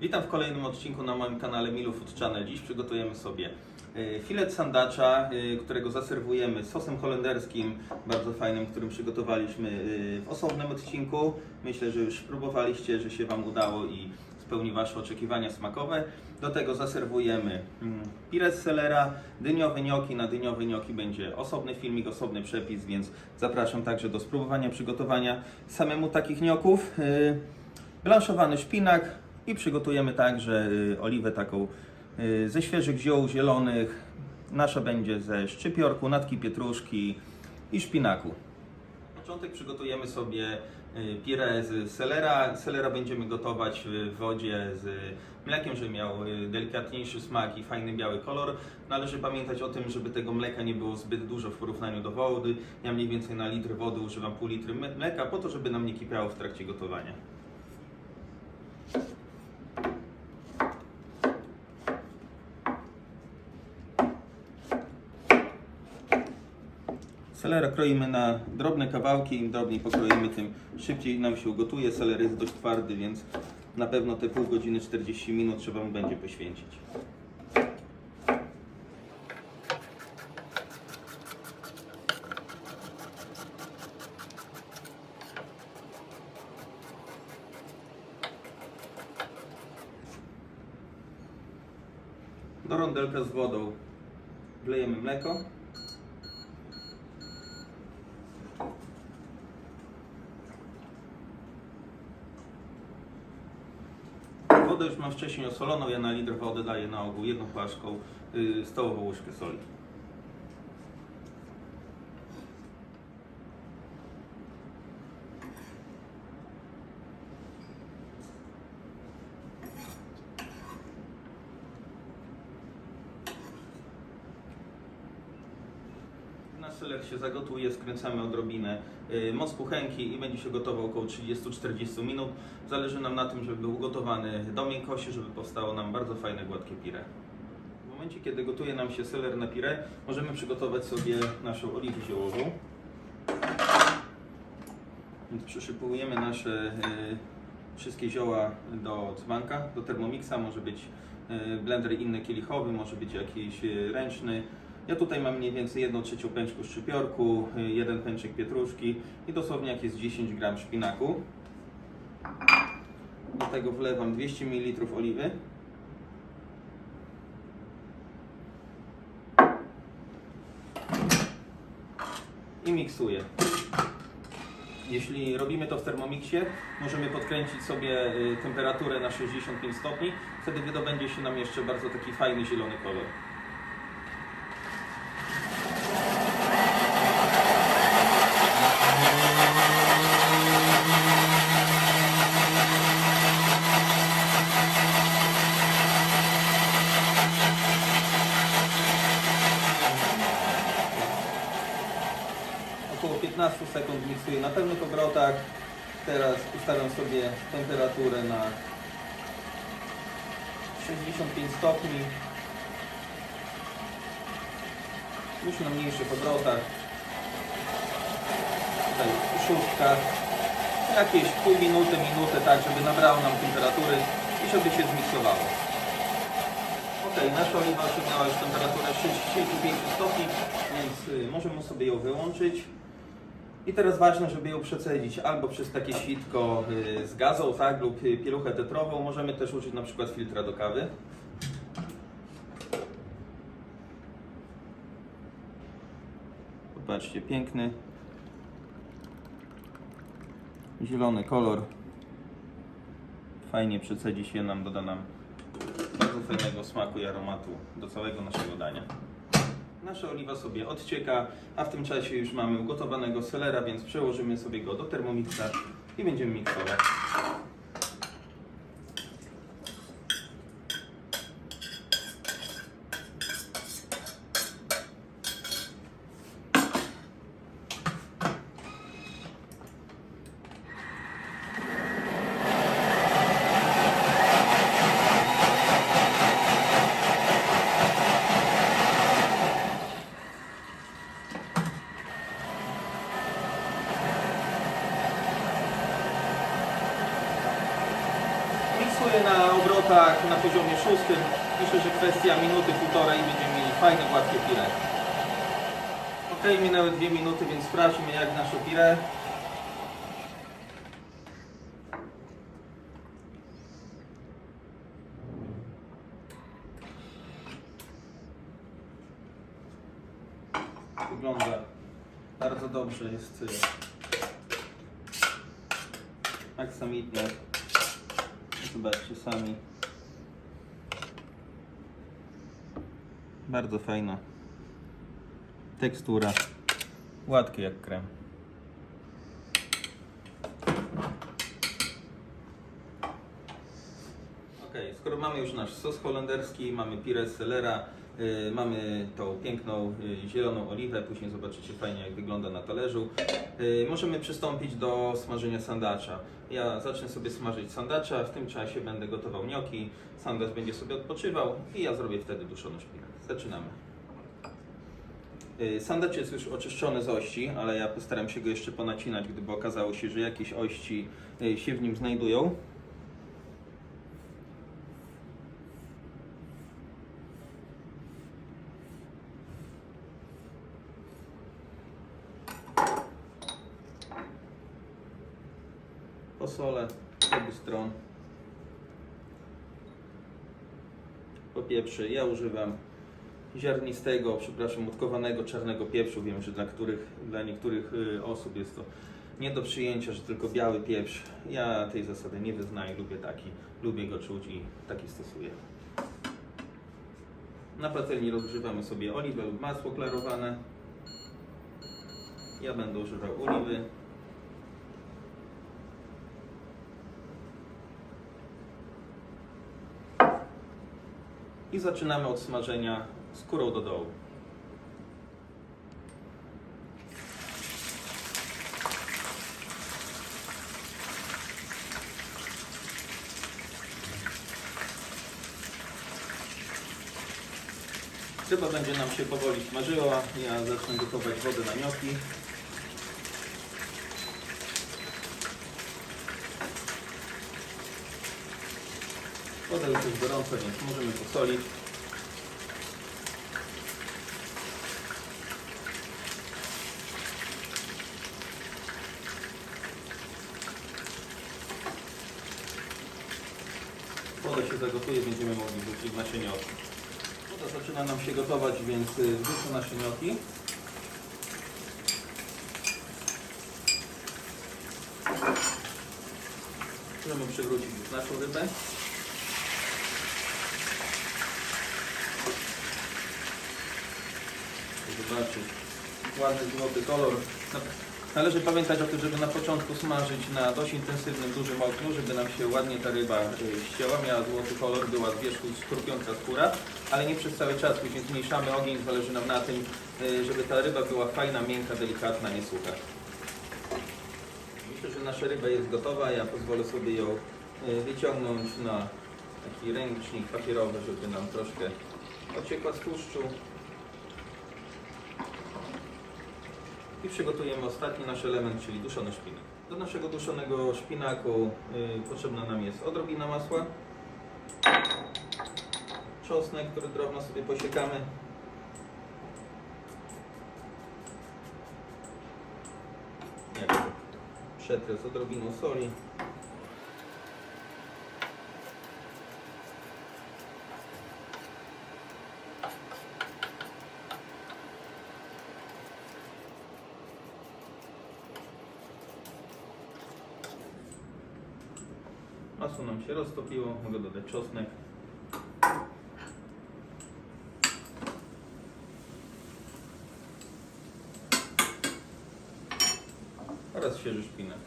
Witam w kolejnym odcinku na moim kanale Milu Food Channel. Dziś przygotujemy sobie e, filet sandacza, e, którego zaserwujemy sosem holenderskim, bardzo fajnym, którym przygotowaliśmy e, w osobnym odcinku. Myślę, że już próbowaliście, że się Wam udało i spełni Wasze oczekiwania smakowe. Do tego zaserwujemy mm, pire z selera, dyniowe nioki. Na dyniowe nioki będzie osobny filmik, osobny przepis, więc zapraszam także do spróbowania przygotowania samemu takich nioków. Blanszowany szpinak i przygotujemy także y, oliwę taką y, ze świeżych ziół zielonych. Nasza będzie ze szczypiorku, natki pietruszki i szpinaku. Na początek przygotujemy sobie y, pire z selera. Selera będziemy gotować w wodzie z mlekiem, żeby miał delikatniejszy smak i fajny biały kolor. Należy pamiętać o tym, żeby tego mleka nie było zbyt dużo w porównaniu do wody. Ja mniej więcej na litr wody używam pół litry mleka po to, żeby nam nie kipiało w trakcie gotowania. Selera kroimy na drobne kawałki, im drobniej pokroimy, tym szybciej nam się ugotuje. Seler jest dość twardy, więc na pewno te pół godziny, 40 minut trzeba mu będzie poświęcić. Do rondelka z wodą wlejemy mleko. Wodę mam wcześniej osoloną, ja na litr wody daję na ogół jedną flaszką yy, stołową łyżkę soli. Nasz seler się zagotuje, skręcamy odrobinę y, moc kuchenki i będzie się gotował około 30-40 minut. Zależy nam na tym, żeby był ugotowany do miękkości, żeby powstało nam bardzo fajne, gładkie pire. W momencie, kiedy gotuje nam się seler na pire, możemy przygotować sobie naszą oliwę ziołową. Więc przyszypujemy nasze y, wszystkie zioła do dzbanka, do termomixa, może być y, blender inny kielichowy, może być jakiś ręczny. Ja tutaj mam mniej więcej 1 trzecią pęczku szczypiorku, y, jeden pęczek pietruszki i dosłownie jak jest 10 gram szpinaku. Do tego wlewam 200 ml oliwy. I miksuję. Jeśli robimy to w Thermomixie, możemy podkręcić sobie y, temperaturę na 65 stopni. Wtedy wydobędzie się nam jeszcze bardzo taki fajny zielony kolor. Około 15 sekund miksuję na pełnych obrotach. Teraz ustawiam sobie temperaturę na 65 stopni. Już na mniejszych obrotach. Tutaj szóstka. Jakieś pół minuty, minutę, tak żeby nabrało nam temperatury i żeby się zmiksowało. Ok, nasza oliwa osiągnęła już temperaturę 65 stopni, więc y, możemy sobie ją wyłączyć. I teraz ważne, żeby ją przecedzić albo przez takie sitko y, z gazą, tak, lub y, pieluchę tetrową. Możemy też użyć na przykład filtra do kawy. Popatrzcie, piękny zielony kolor. Fajnie przecedzi się nam, doda nam bardzo fajnego smaku i aromatu do całego naszego dania. Nasza oliwa sobie odcieka, a w tym czasie już mamy ugotowanego selera, więc przełożymy sobie go do termomixa i będziemy miksować. Obrotach na poziomie szóstym. Myślę, że kwestia minuty, półtorej będziemy mieli fajne, gładkie pire. Ok, minęły dwie minuty, więc sprawdźmy jak nasze pire. Wygląda bardzo dobrze, jest y, aksamitne. Zobaczcie sami. Bardzo fajna tekstura. Gładkie jak krem. Ok, skoro mamy już nasz sos holenderski, mamy pire selera, mamy tą piękną y, zieloną oliwę, później zobaczycie fajnie jak wygląda na talerzu. Y, możemy przystąpić do smażenia sandacza. Ja zacznę sobie smażyć sandacza, w tym czasie będę gotował gnocchi, sandacz będzie sobie odpoczywał i ja zrobię wtedy duszony szpinak. Zaczynamy. Y, Sandacz jest już oczyszczony z ości, ale ja postaram się go jeszcze ponacinać, gdyby okazało się, że jakieś ości y, się w nim znajdują. Posolę z obu stron. Po pieprze ja używam ziarnistego, przepraszam, mutkowanego czarnego pieprzu. Wiem, że dla, których, dla niektórych y, osób jest to nie do przyjęcia, że tylko biały pieprz. Ja tej zasady nie wyznaję, lubię taki, lubię go czuć i taki stosuję. Na patelni rozgrzewamy sobie oliwę lub masło klarowane. Ja będę używał oliwy. I zaczynamy od smażenia skórą do dołu. Ryba będzie nam się powoli smażyła. Ja zacznę gotować wodę na gnocchi. Woda już jest gorąca, więc możemy posolić. Woda się zagotuje, będziemy mogli wrzucić gnocchi. Woda zaczyna nam się gotować, więc y, wrzucę gnocchi. Możemy przywrócić już naszą rybę. Zobaczyć. Ładny złoty kolor. No, Należy pamiętać o tym, żeby na początku smażyć na dość intensywnym, dużym ogniu, żeby nam się ładnie ta ryba y, ścięła, miała złoty kolor, była z wierzchu skrupiąca skóra, ale nie przez cały czas, później zmniejszamy ogień, zależy nam na tym, y, żeby ta ryba była fajna, miękka, delikatna, nie sucha. Myślę, że nasza ryba jest gotowa, ja pozwolę sobie ją y, wyciągnąć na taki ręcznik papierowy, żeby nam troszkę ociekła z tłuszczu. I przygotujemy ostatni nasz element, czyli duszony szpinak. Do naszego duszonego szpinaku y, potrzebna nam jest odrobina masła, czosnek, który drobno sobie posiekamy, z odrobiną soli. Masło nam się roztopiło, mogę dodać czosnek. Oraz świeży szpinak.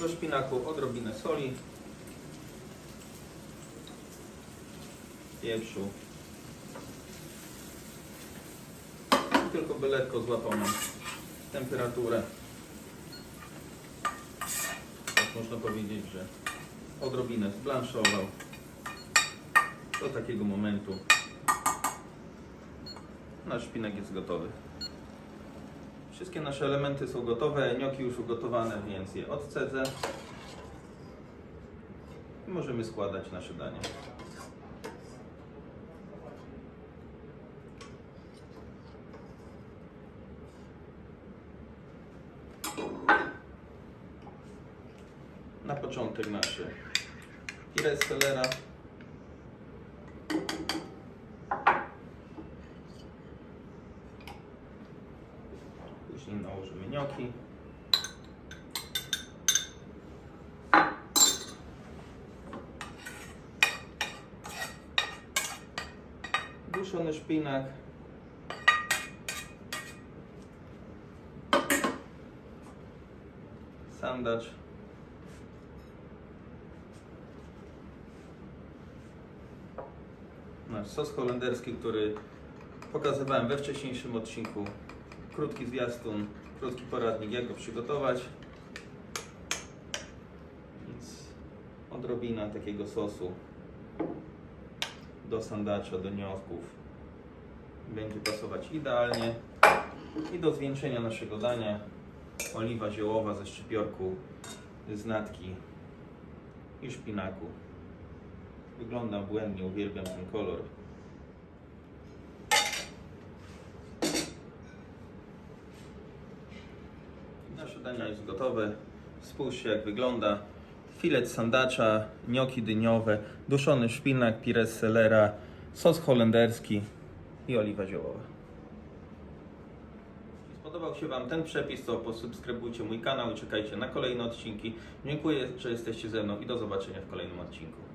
Do szpinaku odrobinę soli, pieprzu. Tylko by lekko złapał nam temperaturę. można powiedzieć, że odrobinę zblanszował do takiego momentu. Nasz szpinak jest gotowy. Wszystkie nasze elementy są gotowe, gnocchi już ugotowane, więc je odcedzę. I możemy składać nasze danie. Na początek nasze pire z selera. Później gnocchi. Duszony szpinak. Sandacz. Nasz sos holenderski, który pokazywałem we wcześniejszym odcinku. Krótki zwiastun, krótki poradnik, jak go przygotować. Więc odrobina takiego sosu do sandacza, do gnocków będzie pasować idealnie. I do zwieńczenia naszego dania oliwa ziołowa ze szczypiorku, z natki i szpinaku. Wygląda błędnie, uwielbiam ten kolor. Nasze dania jest gotowe. Spójrzcie jak wygląda. Filet sandacza, gnocchi dyniowe, duszony szpinak, pire z selera, sos holenderski i oliwa ziołowa. Jeśli spodobał się Wam ten przepis, to posubskrybujcie mój kanał i czekajcie na kolejne odcinki. Dziękuję, że jesteście ze mną i do zobaczenia w kolejnym odcinku.